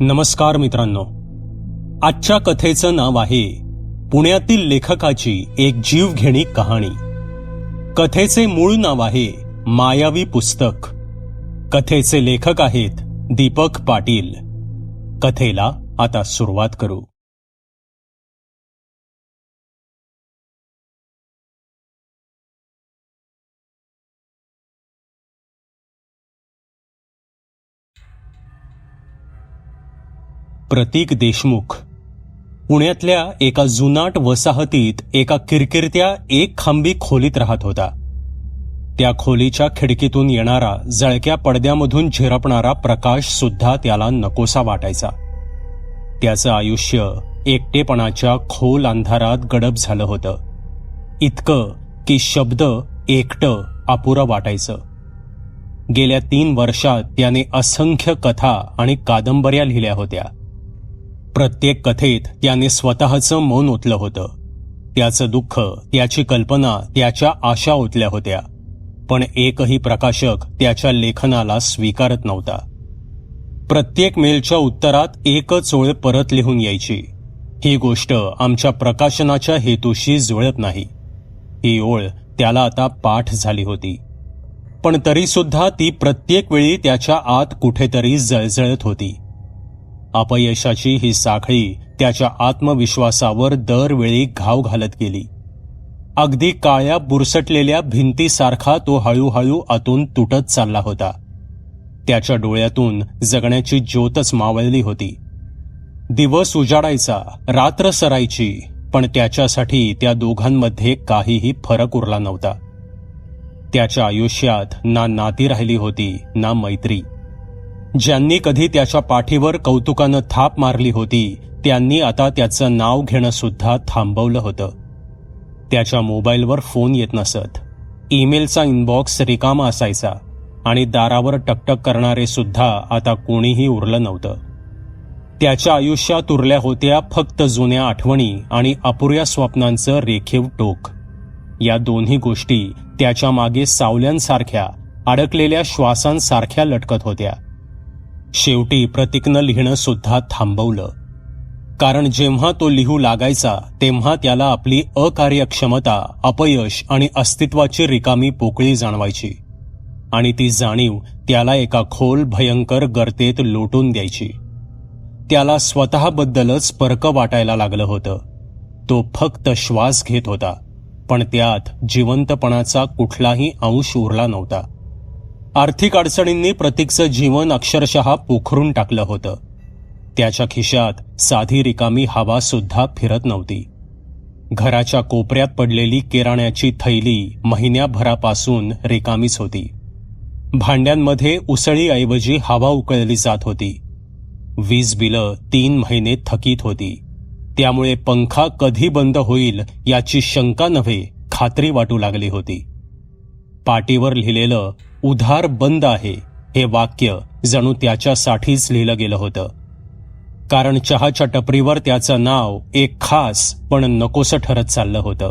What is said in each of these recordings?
नमस्कार मित्रांनो. आजच्या कथेचं नाव आहे पुण्यातील लेखकाची एक जीवघेणी कहाणी. कथेचे मूळ नाव आहे मायावी पुस्तक. कथेचे लेखक आहेत दीपक पाटील. कथेला आता सुरुवात करू. प्रतीक देशमुख. पुण्यातल्या एका जुनाट वसाहतीत एका किरकिरत्या एक खांबी खोलीत राहत होता. त्या खोलीच्या खिडकीतून येणारा जळक्या पडद्यामधून झिरपणारा प्रकाश सुद्धा त्याला नकोसा वाटायचा. त्याचं आयुष्य एकटेपणाच्या खोल अंधारात गडप झालं होतं. इतकं की शब्द एकटं अपुरं वाटायचं. गेल्या तीन वर्षात त्याने असंख्य कथा आणि कादंबऱ्या लिहिल्या होत्या. प्रत्येक कथेत त्याने स्वतःचं मौन ओतलं होतं. त्याचं दुःख त्याची कल्पना त्याच्या आशा ओतल्या होत्या. पण एकही प्रकाशक त्याच्या लेखनाला स्वीकारत नव्हता. प्रत्येक मेलच्या उत्तरात एकच ओळ परत लिहून यायची. ही गोष्ट आमच्या प्रकाशनाच्या हेतूशी जुळत नाही. ही ओळ त्याला आता पाठ झाली होती. पण तरीसुद्धा ती प्रत्येक वेळी त्याच्या आत कुठेतरी जळजळत होती. अपयशाची ही साखळी त्याच्या आत्मविश्वासावर दरवेळी घाव घालत गेली. अगदी काळ्या बुरसटलेल्या भिंतीसारखा तो हळूहळू आतून तुटत चालला होता. त्याच्या डोळ्यातून जगण्याची ज्योतच मावळली होती. दिवस उजाडायचा रात्र सरायची पण त्याच्यासाठी त्या दोघांमध्ये काहीही फरक उरला नव्हता. त्याच्या आयुष्यात ना नाती राहिली होती ना मैत्री. ज्यांनी कधी त्याच्या पाठीवर कौतुकानं थाप मारली होती त्यांनी आता त्याचं नाव घेणं सुद्धा थांबवलं होतं. त्याच्या मोबाईलवर फोन येत नसत. ईमेलचा इनबॉक्स रिकामा असायचा आणि दारावर टकटक करणारे सुद्धा आता कोणीही उरलं नव्हतं. त्याच्या आयुष्यात उरल्या होत्या फक्त जुन्या आठवणी आणि अपुऱ्या स्वप्नांचं रेखीव टोक. या दोन्ही गोष्टी त्याच्यामागे सावल्यांसारख्या अडकलेल्या श्वासांसारख्या लटकत होत्या. शेवटी प्रतीकनं लिहिणं सुद्धा थांबवलं. कारण जेव्हा तो लिहू लागायचा तेव्हा त्याला आपली अकार्यक्षमता अपयश आणि अस्तित्वाची रिकामी पोकळी जाणवायची. आणि ती जाणीव त्याला एका खोल भयंकर गर्तेत लोटून द्यायची. त्याला स्वतःबद्दलच परक वाटायला लागलं होतं. तो फक्त श्वास घेत होता पण त्यात जिवंतपणाचा कुठलाही अंश उरला नव्हता. आर्थिक अडचणींनी प्रतीकचं जीवन अक्षरशः पोखरून टाकलं होतं. त्याच्या खिशात साधी रिकामी हवा सुद्धा फिरत नव्हती. घराच्या कोपऱ्यात पडलेली किराण्याची थैली महिन्याभरापासून रिकामीच होती. भांड्यांमध्ये उसळीऐवजी हवा उकळली जात होती. वीज बिलं तीन महिने थकीत होती. त्यामुळे पंखा कधी बंद होईल याची शंका नव्हे खात्री वाटू लागली होती. पाटीवर लिहिलेलं उधार बंद आहे हे वाक्य जणू त्याच्यासाठीच लिहिलं गेलं होतं. कारण चहाच्या टपरीवर त्याचं नाव एक खास पण नकोसं ठरत चाललं होतं.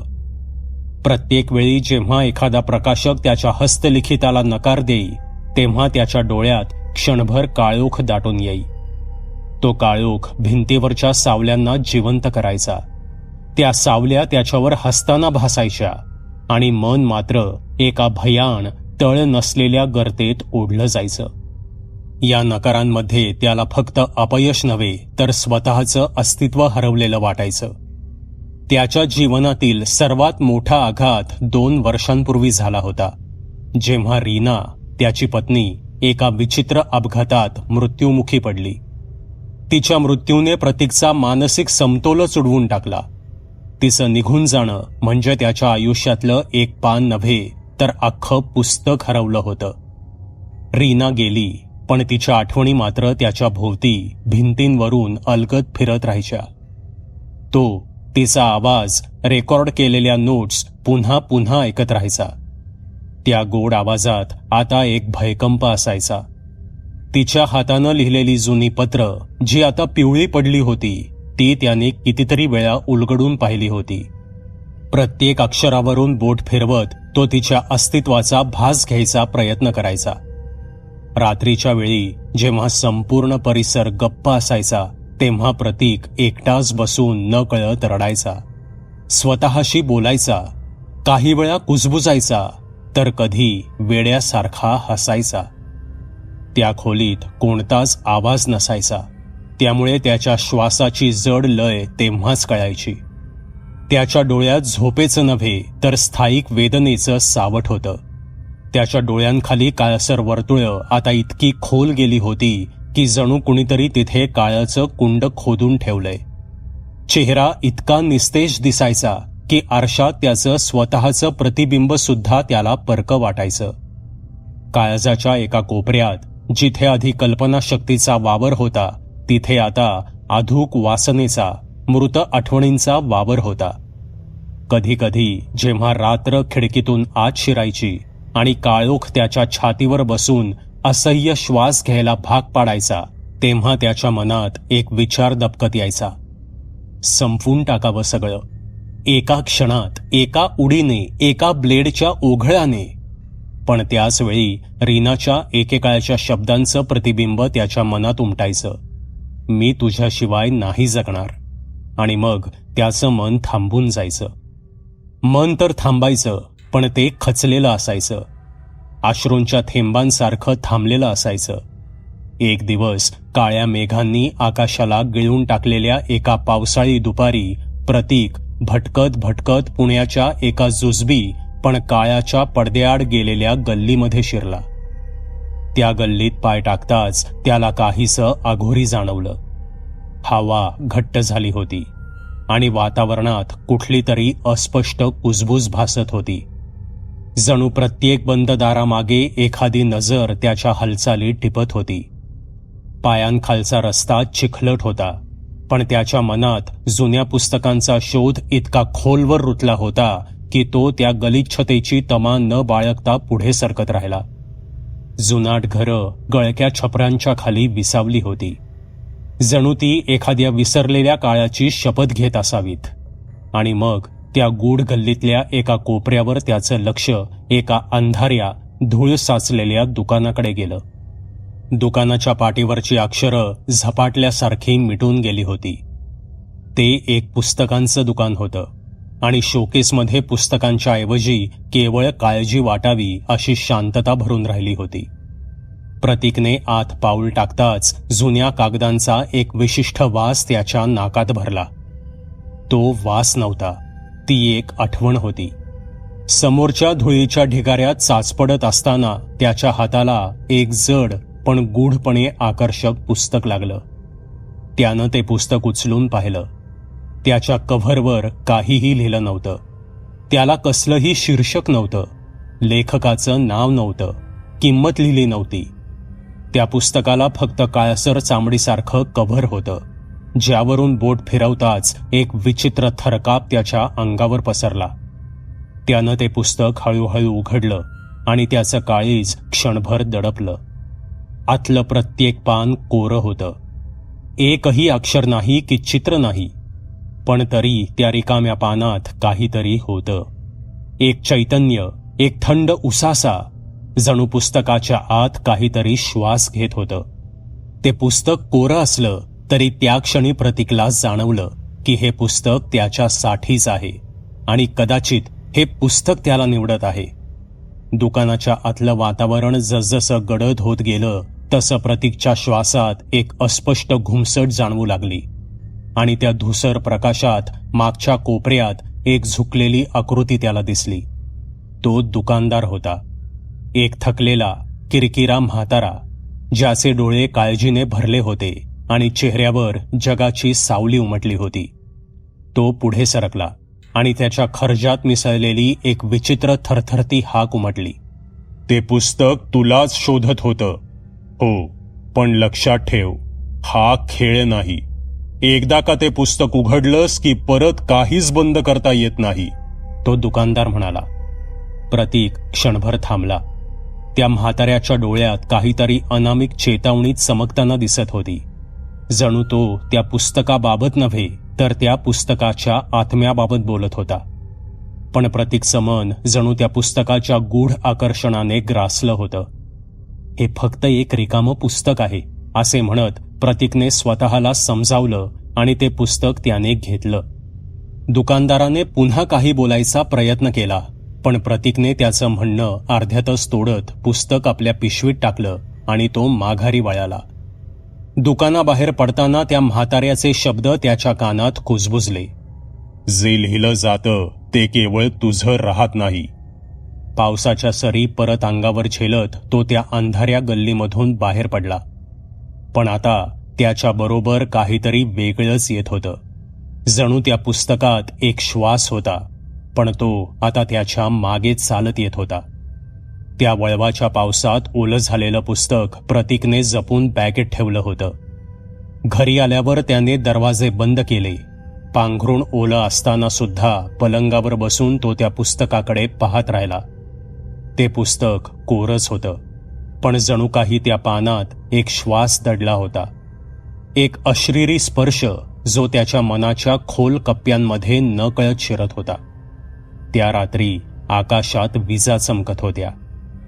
प्रत्येक वेळी जेव्हा एखादा प्रकाशक त्याच्या हस्तलिखिताला नकार देई तेव्हा त्याच्या डोळ्यात क्षणभर काळोख दाटून येई. तो काळोख भिंतीवरच्या सावल्यांना जिवंत करायचा. त्या सावल्या त्याच्यावर हसताना भासायच्या आणि मन मात्र एका भयान तळ नसलेल्या गर्तेत ओढलं जायचं. या नकारांमध्ये त्याला फक्त अपयश नव्हे तर स्वतःचं अस्तित्व हरवलेलं वाटायचं. त्याच्या जीवनातील सर्वात मोठा आघात दोन वर्षांपूर्वी झाला होता जेव्हा रीना त्याची पत्नी एका विचित्र अपघातात मृत्युमुखी पडली. तिच्या मृत्यूने प्रतीकचा मानसिक समतोलच उडवून टाकला. तिचं निघून जाणं म्हणजे त्याच्या आयुष्यातलं एक पान नव्हे तर अख्खं पुस्तक हरवलं होतं. रीना गेली पण तिच्या आठवणी मात्र त्याच्या भोवती भिंतींवरून अलगत फिरत राहायच्या. तो तिचा आवाज रेकॉर्ड केलेल्या नोट्स पुन्हा पुन्हा ऐकत राहायचा. त्या गोड आवाजात आता एक भयकंप असायचा. तिच्या हातानं लिहिलेली जुनी पत्र जी आता पिवळी पडली होती ती त्याने कितीतरी वेळा उलगडून पाहिली होती. प्रत्येक अक्षरावरून बोट फिरवत तो तिच्या अस्तित्वाचा भास घ्यायचा प्रयत्न करायचा. रात्रीच्या वेळी जेव्हा संपूर्ण परिसर गप्प असायचा तेव्हा प्रतीक एकटाच बसून न कळत रडायचा. स्वतःशी बोलायचा काही वेळा कुजबुजायचा तर कधी वेड्यासारखा हसायचा. त्या खोलीत कोणताच आवाज नसायचा त्यामुळे त्याच्या श्वासाची जड लय तेव्हाच कळायची. त्याच्या डोळ्यात झोपेचं नव्हे तर स्थायिक वेदनेचं सावट होतं. त्याच्या डोळ्यांखाली काळसर वर्तुळं आता इतकी खोल गेली होती की जणू कुणीतरी तिथे काळाचं कुंड खोदून ठेवलंय. चेहरा इतका निस्तेज दिसायचा की आरशात त्याचं स्वतःचं प्रतिबिंब सुद्धा त्याला परक वाटायचं. काळजाच्या एका कोपऱ्यात जिथे आधी कल्पनाशक्तीचा वावर होता तिथे आता अधूक वासनेचा मृत आठवणींचा वावर होता. कधी कधी जेव्हा रात्र खिडकीतून आत शिरायची आणि काळोख त्याच्या छातीवर बसून असह्य श्वास घ्यायला भाग पाडायचा तेव्हा त्याच्या मनात एक विचार दपकत यायचा. संपवून टाकावं सगळं. एका क्षणात एका उडीने एका ब्लेडच्या ओघळाने. पण त्याचवेळी रीनाच्या एकेकाळच्या शब्दांचं प्रतिबिंब त्याच्या मनात उमटायचं. मी तुझ्याशिवाय नाही जगणार. आणि मग त्याचं मन थांबून जायचं. मन तर थांबायचं पण ते खचलेलं असायचं. आश्रूंच्या थेंबांसारखं थांबलेलं असायचं. एक दिवस काळ्या मेघांनी आकाशाला गिळून टाकलेल्या एका पावसाळी दुपारी प्रतीक भटकत भटकत पुण्याच्या एका जुजबी पण काळ्याच्या पडद्याआड गेलेल्या गल्लीमध्ये शिरला. त्या गल्लीत पाय टाकताच त्याला काहीसं अघोरी जाणवलं. हवा घट्ट झाली होती आणि वातावरणात कुठली तरी अस्पष्ट कुजबूज भासत होती. जणू प्रत्येक बंद दारामागे एखादी नजर त्याच्या हालचाली टिपत होती. पायांखालचा रस्ता चिखलट होता पण त्याच्या मनात जुन्या पुस्तकांचा शोध इतका खोलवर रुतला होता की तो त्या गलिच्छतेची तमा न बाळगता पुढे सरकत राहिला. जुनाट घरं गळक्या छपरांच्या खाली विसावली होती. जणू ती एखाद्या विसरलेल्या काळाची शपथ घेत असावीत. आणि मग त्या गूढ गल्लीतल्या एका कोपऱ्यावर त्याचं लक्ष एका अंधाऱ्या धूळ साचलेल्या दुकानाकडे गेलं. दुकानाच्या पाठीवरची अक्षरं झपाटल्यासारखी मिटून गेली होती. ते एक पुस्तकांचं दुकान होतं आणि शोकेसमध्ये पुस्तकांच्या ऐवजी केवळ काळजी वाटावी अशी शांतता भरून राहिली होती. प्रतीकने आत पाऊल टाकताच जुन्या कागदांचा एक विशिष्ट वास त्याच्या नाकात भरला. तो वास नव्हता ती एक आठवण होती. समोरच्या धुळीच्या ढिगाऱ्यात चाचपडत असताना त्याच्या हाताला एक जड पण गूढपणे आकर्षक पुस्तक लागलं. त्यानं ते पुस्तक उचलून पाहिलं. त्याच्या कव्हरवर काहीही लिहिलं नव्हतं. त्याला कसलंही शीर्षक नव्हतं. लेखकाचं नाव नव्हतं. किंमत लिहिली नव्हती. त्या पुस्तकाला फक्त काळसर चामडीसारखं कव्हर होतं. ज्यावरून बोट फिरवताच एक विचित्र थरकाप त्याच्या अंगावर पसरला. त्यानं ते पुस्तक हळूहळू उघडलं आणि त्याचं काळीज क्षणभर दडपलं. आतलं प्रत्येक पान कोरं होतं. एकही अक्षर नाही की चित्र नाही. पण तरी त्या रिकाम्या पानात काहीतरी होतं. एक चैतन्य एक थंड उसासा जणू पुस्तकाच्या आत काहीतरी श्वास घेत होतं. ते पुस्तक कोरं असलं तरी त्या क्षणी प्रतीकला जाणवलं की हे पुस्तक त्याच्यासाठीच आहे आणि कदाचित हे पुस्तक त्याला निवडत आहे. दुकानाच्या आतलं वातावरण जसजसं गडद होत गेलं तसं प्रतीकच्या श्वासात एक अस्पष्ट घुमसट जाणवू लागली. आणि त्या धुसर प्रकाशात मागच्या कोपऱ्यात एक झुकलेली आकृती त्याला दिसली. तो दुकानदार होता. एक थकलेला किरकिरा म्हातारा ज्याचे डोळे काळजीने भरले होते आणि चेहऱ्यावर जगाची सावली उमटली होती. तो पुढे सरकला आणि त्याच्या खर्जात मिसळलेली एक विचित्र थरथरती हाक उमटली. ते पुस्तक तुलाच शोधत होतं. हो पण लक्षात ठेव हा खेळ नाही. एकदा का ते पुस्तक उघडलंस की परत काहीच बंद करता येत नाही. तो दुकानदार म्हणाला. प्रतीक क्षणभर थांबला. त्या म्हाताऱ्याच्या डोळ्यात काहीतरी अनामिक चेतावणी चमकताना दिसत होती. जणू तो त्या पुस्तकाबाबत नव्हे तर त्या पुस्तकाच्या आत्म्याबाबत बोलत होता. पण प्रतीकचं मन जणू त्या पुस्तकाच्या गूढ आकर्षणाने ग्रासलं होतं. हे फक्त एक रिकामं पुस्तक आहे असे म्हणत प्रतीकने स्वतःला समजावलं आणि ते पुस्तक त्याने घेतलं. दुकानदाराने पुन्हा काही बोलायचा प्रयत्न केला. पण प्रतीकने त्याचं म्हणणं अर्ध्यातच तोडत पुस्तक आपल्या पिशवीत टाकलं आणि तो माघारी वळाला. दुकानाबाहेर पडताना त्या म्हाताऱ्याचे शब्द त्याच्या कानात कुजबुजले. जे लिहिलं जातं ते केवळ तुझं राहत नाही. पावसाच्या सरी परत अंगावर झेलत तो त्या अंधाऱ्या गल्लीमधून बाहेर पडला. पण आता त्याच्या बरोबर काहीतरी वेगळंच येत होतं. जणू त्या पुस्तकात एक श्वास होता. पण तो आता त्याच्यामागे चालत येत होता. त्या वळवाच्या पावसात ओलं झालेलं पुस्तक प्रतीकने जपून बॅगेत ठेवलं होतं. घरी आल्यावर त्याने दरवाजे बंद केले. पांघरुण ओलं असताना सुद्धा पलंगावर बसून तो त्या पुस्तकाकडे पाहत राहिला. ते पुस्तक कोरच होतं पण जणू काही त्या पानात एक श्वास दडला होता. एक अश्रीरी स्पर्श जो त्याच्या मनाच्या खोल कप्प्यांमध्ये नकळत शिरत होता. त्या रात्री आकाशात विजा चमकत होत्या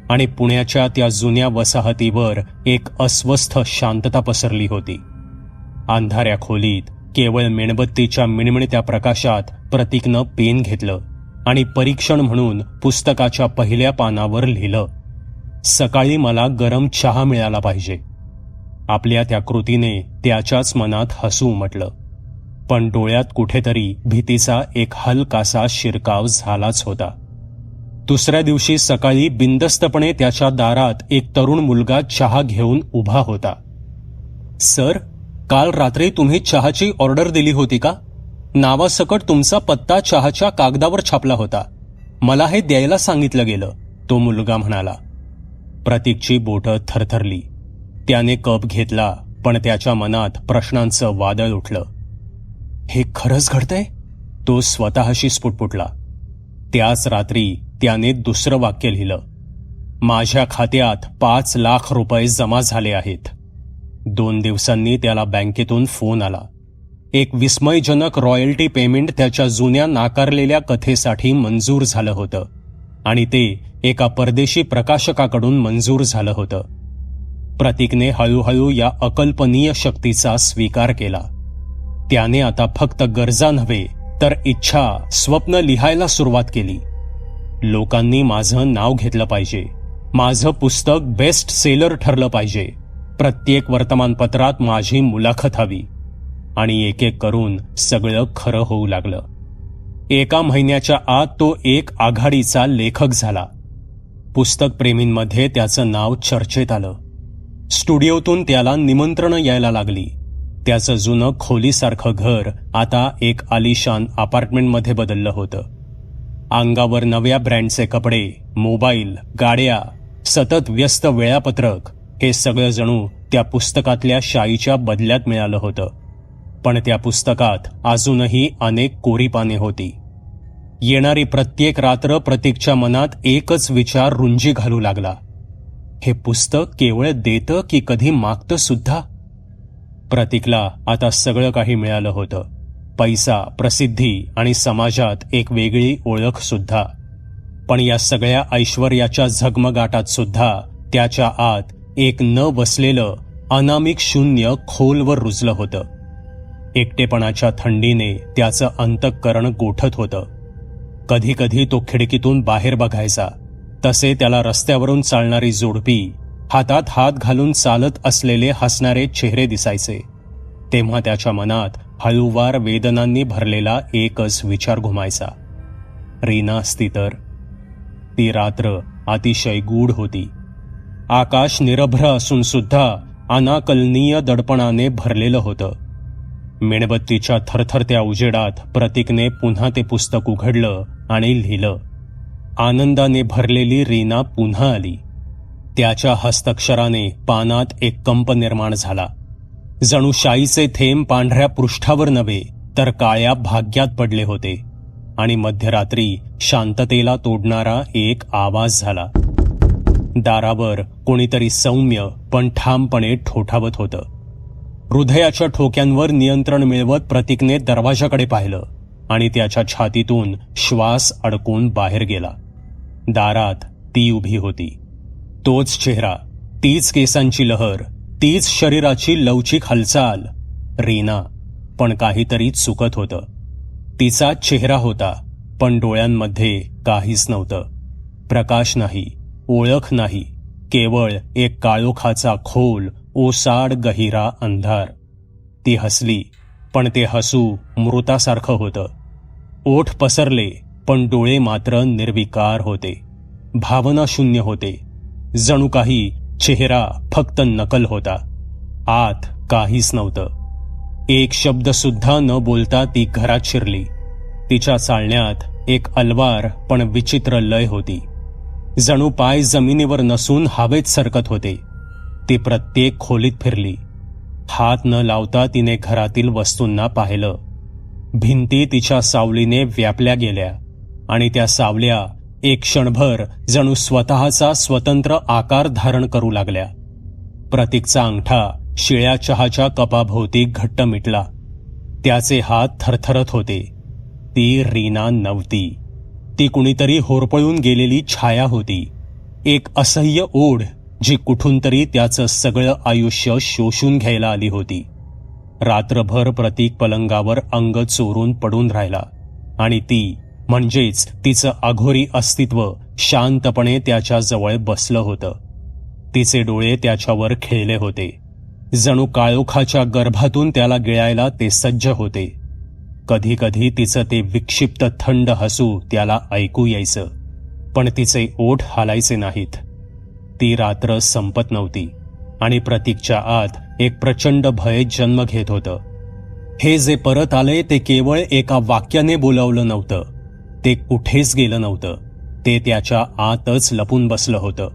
आणि पुण्याच्या त्या जुन्या वसाहतीवर एक अस्वस्थ शांतता पसरली होती. अंधाऱ्या खोलीत केवळ मेणबत्तीच्या मिणमिणत्या प्रकाशात प्रतीकनं पेन घेतलं आणि परीक्षण म्हणून पुस्तकाच्या पहिल्या पानावर लिहिलं सकाळी मला गरम चहा मिळाला पाहिजे. आपल्या त्या कृतीने त्याच्याच मनात हसू उमटलं. पण डोळ्यात कुठेतरी भीतीचा एक हलकासा शिरकाव झालाच होता. दुसऱ्या दिवशी सकाळी बिंदस्तपणे त्याच्या दारात एक तरुण मुलगा चहा घेऊन उभा होता. सर काल रात्री तुम्ही चहाची ऑर्डर दिली होती का? नावासकट तुमचा पत्ता चहाच्या कागदावर छापला होता. मला हे द्यायला सांगितलं गेलं तो मुलगा म्हणाला. प्रतीकची बोटं थरथरली. त्याने कप घेतला पण त्याच्या मनात प्रश्नांचं वादळ उठलं. हे खरंच घडतंय? तो स्वतःशी स्फुटफुटला त्याच रात्री त्याने दुसरं वाक्य लिहिलं. माझ्या खात्यात पाच लाख रुपये जमा झाले आहेत. दोन दिवसांनी त्याला बँकेतून फोन आला. एक विस्मयजनक रॉयल्टी पेमेंट त्याच्या जुन्या नाकारलेल्या कथेसाठी मंजूर झालं होतं आणि ते एका परदेशी प्रकाशकाकडून मंजूर झालं होतं. प्रतीकने हळूहळू या अकल्पनीय शक्तीचा स्वीकार केला. त्याने आता फक्त गरजा नव्हे तर इच्छा स्वप्न लिहायला सुरुवात केली. लोकांनी माझं नाव घेतलं पाहिजे. माझं पुस्तक बेस्ट सेलर ठरलं पाहिजे. प्रत्येक वर्तमानपत्रात माझी मुलाखत हवी. आणि एक एक करून सगळं खरं होऊ लागलं. एका महिन्याच्या आत तो एक आघाडीचा लेखक झाला. पुस्तक प्रेमींमध्ये त्याचं नाव चर्चेत आलं. स्टुडिओतून त्याला निमंत्रण यायला लागली. त्याचं जुनं खोलीसारखं घर आता एक आलिशान अपार्टमेंटमध्ये बदललं होतं. अंगावर नव्या ब्रँडचे कपडे मोबाईल गाड्या सतत व्यस्त वेळापत्रक हे सगळं जणू त्या पुस्तकातल्या शाईच्या बदल्यात मिळालं होतं. पण त्या पुस्तकात अजूनही अनेक कोरी पाने होती. येणारी प्रत्येक रात्र प्रतीकच्या मनात एकच विचार रुंजी घालू लागला. हे पुस्तक केवळ देतं की कधी मागतं सुद्धा? प्रतीकला आता सगळं काही मिळालं होतं. पैसा प्रसिद्धी आणि समाजात एक वेगळी ओळख सुद्धा. पण या सगळ्या ऐश्वर्याच्या झगमगाटात सुद्धा त्याच्या आत एक न बसलेलं अनामिक शून्य खोलवर रुजलं होतं. एकटेपणाच्या थंडीने त्याचं अंतःकरण गोठत होतं. कधी कधी तो खिडकीतून बाहेर बघायचा. तसे त्याला रस्त्यावरून चालणारी जोडपी हातात हात घालून चालत असलेले हसणारे चेहरे दिसायचे. तेव्हा त्याच्या मनात हळूवार वेदनांनी भरलेला एकच विचार घुमायचा. रीना असती तर? ती रात्र अतिशय गूढ होती. आकाश निरभ्र असून सुद्धा अनाकलनीय दडपणाने भरलेलं होतं. मेणबत्तीच्या थरथरत्या उजेडात प्रतीकने पुन्हा ते पुस्तक उघडलं आणि लिहिलं. आनंदाने भरलेली रीना पुन्हा आली. त्याच्या हस्तक्षराने पानात एक कंप निर्माण झाला. जणू शाईचे थेंब पांढऱ्या पृष्ठावर नव्हे तर काळ्या भाग्यात पडले होते. आणि मध्यरात्री शांततेला तोडणारा एक आवाज झाला. दारावर कोणीतरी सौम्य पण ठामपणे ठोठावत होतं. हृदयाच्या ठोक्यांवर नियंत्रण मिळवत प्रतीकने दरवाजाकडे पाहिलं आणि त्याच्या छातीतून श्वास अडकून बाहेर गेला. दारात ती उभी होती. तोच चेहरा तीच केसांची लहर तीच शरीराची लवचिक हालचाल रीना. पण काहीतरी चुकत होतं. तिचा चेहरा होता पण डोळ्यांमध्ये काहीच नव्हतं. प्रकाश नाही ओळख नाही केवळ एक काळोखाचा खोल ओसाड गहिरा अंधार. ती हसली पण ते हसू मृतासारखं होतं. ओठ पसरले पण डोळे मात्र निर्विकार होते. भावना शून्य होते. जणू काही चेहरा फक्त नकल होता. आत काहीच नव्हतं. एक शब्द सुद्धा न बोलता ती घरात शिरली. तिच्या चालण्यात एक अलवार पण विचित्र लय होती. जणू पाय जमिनीवर नसून हवेत सरकत होते. ती प्रत्येक खोलीत फिरली. हात न लावता तिने घरातील वस्तूंना पाहिलं. भिंती तिच्या सावलीने व्यापल्या गेल्या आणि त्या सावल्या एक क्षणभर जणू स्वतःचा स्वतंत्र आकार धारण करू लागल्या. प्रतीकचा अंगठा शिळ्या चहाच्या कपाभोवती घट्ट मिटला. त्याचे हात थरथरत होते. ती रीना नव्हती. ती कुणीतरी होरपळून गेलेली छाया होती. एक असह्य ओढ जी कुठून तरी त्याचं सगळं आयुष्य शोषून घ्यायला आली होती. रात्रभर प्रतीक पलंगावर अंग चोरून पडून राहिला आणि ती म्हणजेच तिचं अघोरी अस्तित्व शांतपणे त्याच्याजवळ बसलं होतं. तिचे डोळे त्याच्यावर खेळले होते. जणू काळोखाच्या गर्भातून त्याला गिळायला ते सज्ज होते. कधी कधी तिचं ते विक्षिप्त थंड हसू त्याला ऐकू यायचं पण तिचे ओठ हालायचे नाहीत. ती रात्र संपत नव्हती आणि प्रतीकच्या आत एक प्रचंड भय जन्म घेत होतं. हे जे परत आले ते केवळ एका वाक्याने बोलावलं नव्हतं. ते कुठेच गेलं नव्हतं. ते त्याच्या आतच लपून बसलं होतं.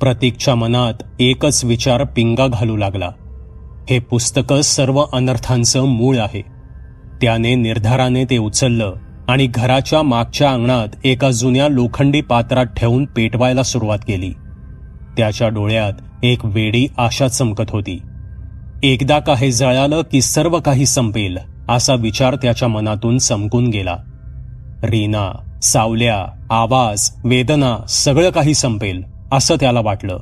प्रतीकच्या मनात एकच विचार पिंगा घालू लागला. हे पुस्तकं सर्व अनर्थांचं मूळ आहे. त्याने निर्धाराने ते उचललं आणि घराच्या मागच्या अंगणात एका जुन्या लोखंडी पात्रात ठेवून पेटवायला सुरुवात केली. त्याच्या डोळ्यात एक वेडी आशा चमकत होती. एकदा का हे जळालं की सर्व काही संपेल असा विचार त्याच्या मनातून चमकून गेला. रीना सावल्या आवाज वेदना सगळं काही संपेल असं त्याला वाटलं.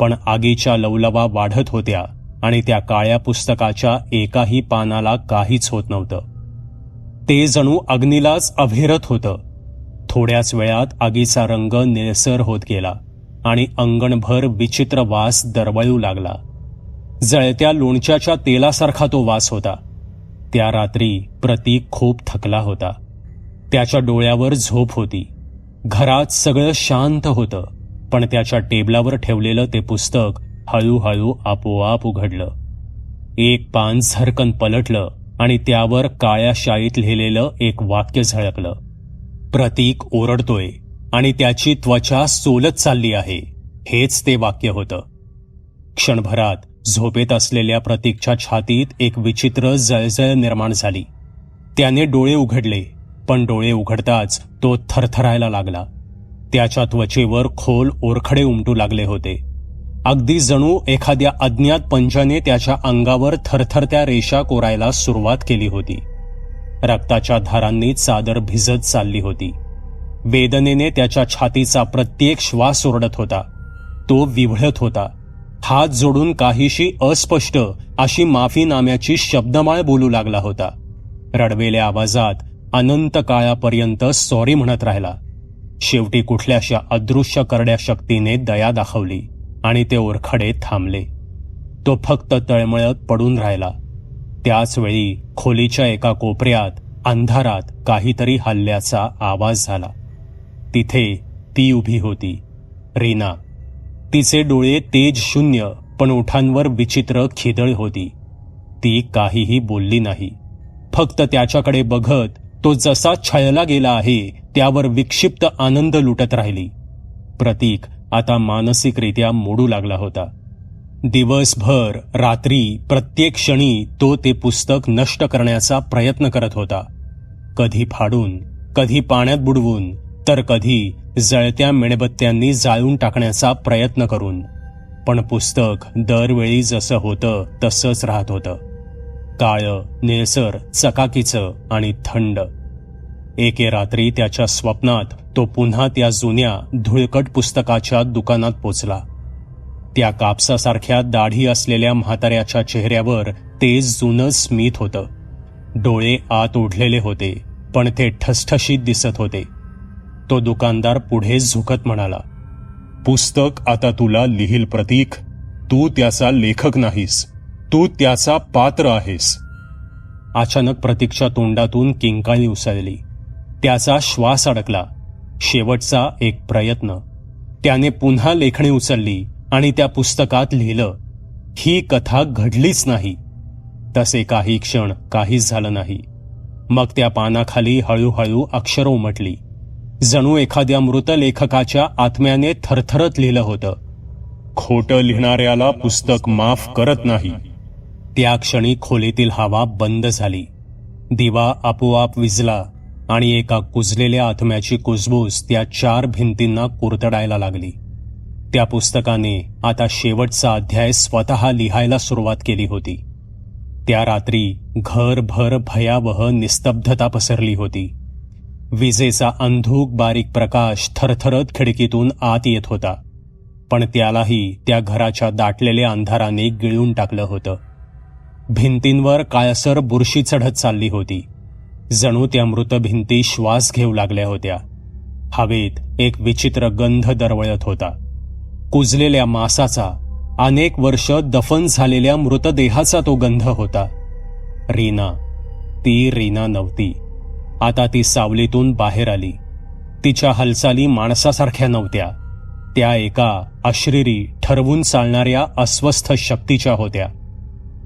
पण आगीच्या लवलवा वाढत होत्या आणि त्या काळ्या पुस्तकाच्या एकाही पानाला काहीच होत नव्हतं. ते जणू अग्नीलाच अभेरत होतं. थोड्याच वेळात आगीचा रंग निळसर होत गेला आणि अंगणभर विचित्र वास दरवळू लागला. जळत्या लोणच्याच्या तेलासारखा तो वास होता. त्या रात्री प्रतीक खूप थकला होता. त्याच्या डोळ्यावर झोप होती. घरात सगळं शांत होतं पण त्याच्या टेबलावर ठेवलेलं ते पुस्तक हळूहळू आपोआप उघडलं. एक पान झरकन पलटलं आणि त्यावर काळ्या शाईत लिहिलेलं एक वाक्य झळकलं. प्रतीक ओरडतोय आणि त्याची त्वचा सोलत चालली आहे हेच ते वाक्य होतं. क्षणभरात झोपेत असलेल्या प्रतीकच्या छातीत एक विचित्र जळजळ निर्माण झाली. त्याने डोळे उघडले पण डोळे उघडताच तो थरथरायला लागला. त्याच्या त्वचेवर खोल ओरखडे उमटू लागले होते. अगदी जणू एखाद्या अज्ञात पंजाने त्याच्या अंगावर थरथरत्या रेषा कोरायला सुरुवात केली होती. रक्ताच्या धारांनी चादर भिजत चालली होती. वेदनेने त्याच्या छातीचा प्रत्येक श्वास ओरडत होता. तो विवळत होता. हात जोडून काहीशी अस्पष्ट अशी माफीनाम्याची शब्दमाळ बोलू लागला होता. रडवेल्या आवाजात अनंत काळापर्यंत सॉरी म्हणत राहिला. शेवटी कुठल्याशा अदृश्य करड्या शक्तीने दया दाखवली आणि ते ओरखडे थांबले. तो फक्त तळमळत पडून राहिला. त्याच वेळी खोलीच्या एका कोपऱ्यात अंधारात काहीतरी हल्ल्याचा आवाज झाला. तिथे ती उभी होती. रीना. तिचे डोळे तेज शून्य पण ओठांवर विचित्र खिदळ होती. ती काहीही बोलली नाही. फक्त त्याच्याकडे बघत तो जसा छळला गेला आहे त्यावर विक्षिप्त आनंद लुटत राहिली. प्रतीक आता मानसिकरित्या मोडू लागला होता. दिवसभर रात्री प्रत्येक क्षणी तो ते पुस्तक नष्ट करण्याचा प्रयत्न करत होता. कधी फाडून कधी पाण्यात बुडवून तर कधी जळत्या मेणबत्त्यांनी जाळून टाकण्याचा प्रयत्न करून. पण पुस्तक दरवेळी जसं होतं तसंच राहत होतं. काळं निळसर चकाकीचं आणि थंड. एके रात्री त्याच्या स्वप्नात तो पुन्हा त्या जुन्या धुळकट पुस्तकाच्या दुकानात पोचला. त्या कापसासारख्या दाढी असलेल्या म्हाताऱ्याच्या चेहऱ्यावर ते जुनं स्मित होतं. डोळे आत ओढलेले होते पण ते ठसठशीत दिसत होते. तो दुकानदार पुढे झुकत म्हणाला पुस्तक आता तुला लिहिल प्रतीक तू त्याचा लेखक नाहीस. तू त्याचा पात्र आहेस. अचानक प्रतीक्षा तोंडातून किंकाळी उसळली. त्याचा श्वास अडकला. शेवटचा एक प्रयत्न. त्याने पुन्हा लेखणी उचलली आणि त्या पुस्तकात लिहिलं ही कथा घडलीच नाही. तसे काही क्षण काहीच झालं नाही मग त्या पानाखाली हळूहळू अक्षरं उमटली. जणू एखाद्या मृत लेखकाच्या आत्म्याने थरथरत लिहिलं होतं खोटं लिहिणाऱ्याला पुस्तक माफ करत नाही. त्या क्षणी खोलीतील हवा बंद झाली. दिवा आपोआप विजला आणि एका कुजलेल्या आत्म्याची कुजबूज त्या चार भिंतींना कुरतडायला लागली. त्या पुस्तकाने आता शेवटचा अध्याय स्वतः लिहायला सुरुवात केली होती. त्या रात्री घरभर भयावह निस्तब्धता पसरली होती. विजेचा अंधूक बारीक प्रकाश थरथरत खिडकीतून आत येत होता. पण त्यालाही त्या घराच्या दाटलेल्या अंधाराने गिळून टाकलं होतं. भिंतींवर काळसर बुरशी चढत चालली होती. जणू त्या मृत भिंती श्वास घेऊ लागल्या होत्या. हवेत एक विचित्र गंध दरवळत होता. कुजलेल्या मासाचा अनेक वर्ष दफन झालेल्या मृतदेहाचा तो गंध होता. रीना ती रीना नव्हती. आता ती सावलीतून बाहेर आली. तिच्या हालचाली माणसासारख्या नव्हत्या. त्या एका अश्रिरी ठरवून चालणाऱ्या अस्वस्थ शक्तीच्या होत्या.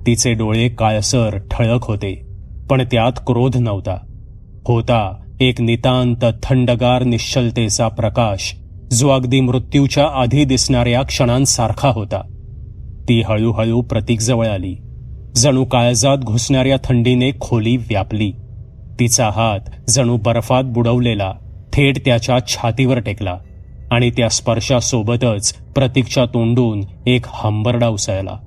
तिचे डोळे काळसर ठळक होते पण त्यात क्रोध नव्हता. होता एक नितांत थंडगार निश्चलतेचा प्रकाश जो अगदी मृत्यूच्या आधी दिसणाऱ्या क्षणांसारखा होता. ती हळूहळू प्रतीकजवळ आली. जणू काळजात घुसणाऱ्या थंडीने खोली व्यापली. तिचा हात जणू बर्फात बुडवलेला थेट त्याच्या छातीवर टेकला आणि त्या स्पर्शासोबतच प्रतीकच्या तोंडून एक हंबरडा उसळला.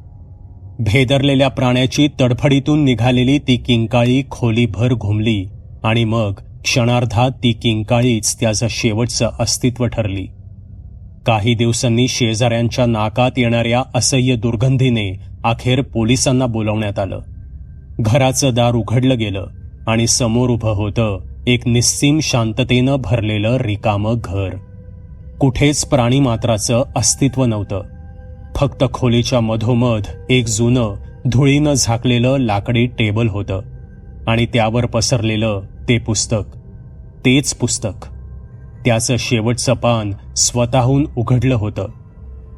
भेदरलेल्या प्राण्याची तडफडीतून निघालेली ती किंकाळी खोलीभर घुमली आणि मग क्षणार्धात ती किंकाळीच त्याचं शेवटचं अस्तित्व ठरली. काही दिवसांनी शेजाऱ्यांच्या नाकात येणाऱ्या असह्य दुर्गंधीने अखेर पोलिसांना बोलवण्यात आलं. घराचं दार उघडलं गेलं आणि समोर उभं होतं एक निस्सीम शांततेनं भरलेलं रिकामं घर. कुठेच प्राणीमात्राचं अस्तित्व नव्हतं. फक्त खोलीच्या मधोमध एक जुनं धुळीनं झाकलेलं लाकडी टेबल होतं. आणि त्यावर पसरलेलं ते पुस्तक. तेच पुस्तक. त्याचं शेवटचं पान स्वतःहून उघडलं होतं.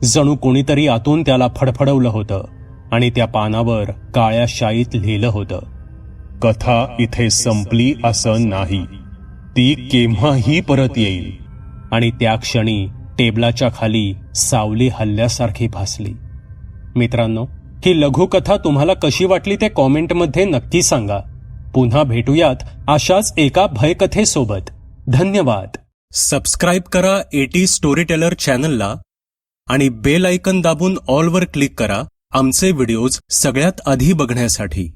जणू कोणीतरी आतून त्याला फडफडवलं होतं आणि त्या पानावर काळ्या शाईत लिहिलं होतं. कथा इथे संपली असं नाही. ती केव्हाही परत येईल. आणि त्या क्षणी टेबलाच्या खाली सावली हल्ल्यासारखी भासली. मित्रांनो ही लघुकथा तुम्हाला कशी वाटली ते कॉमेंटमध्ये नक्की सांगा. पुन्हा भेटूयात अशाच एका भयकथेसोबत. धन्यवाद. सबस्क्राईब करा एटी स्टोरी टेलर चॅनलला आणि बेल आयकन दाबून ऑलवर क्लिक करा. आमचे व्हिडिओज सगळ्यात आधी बघण्यासाठी.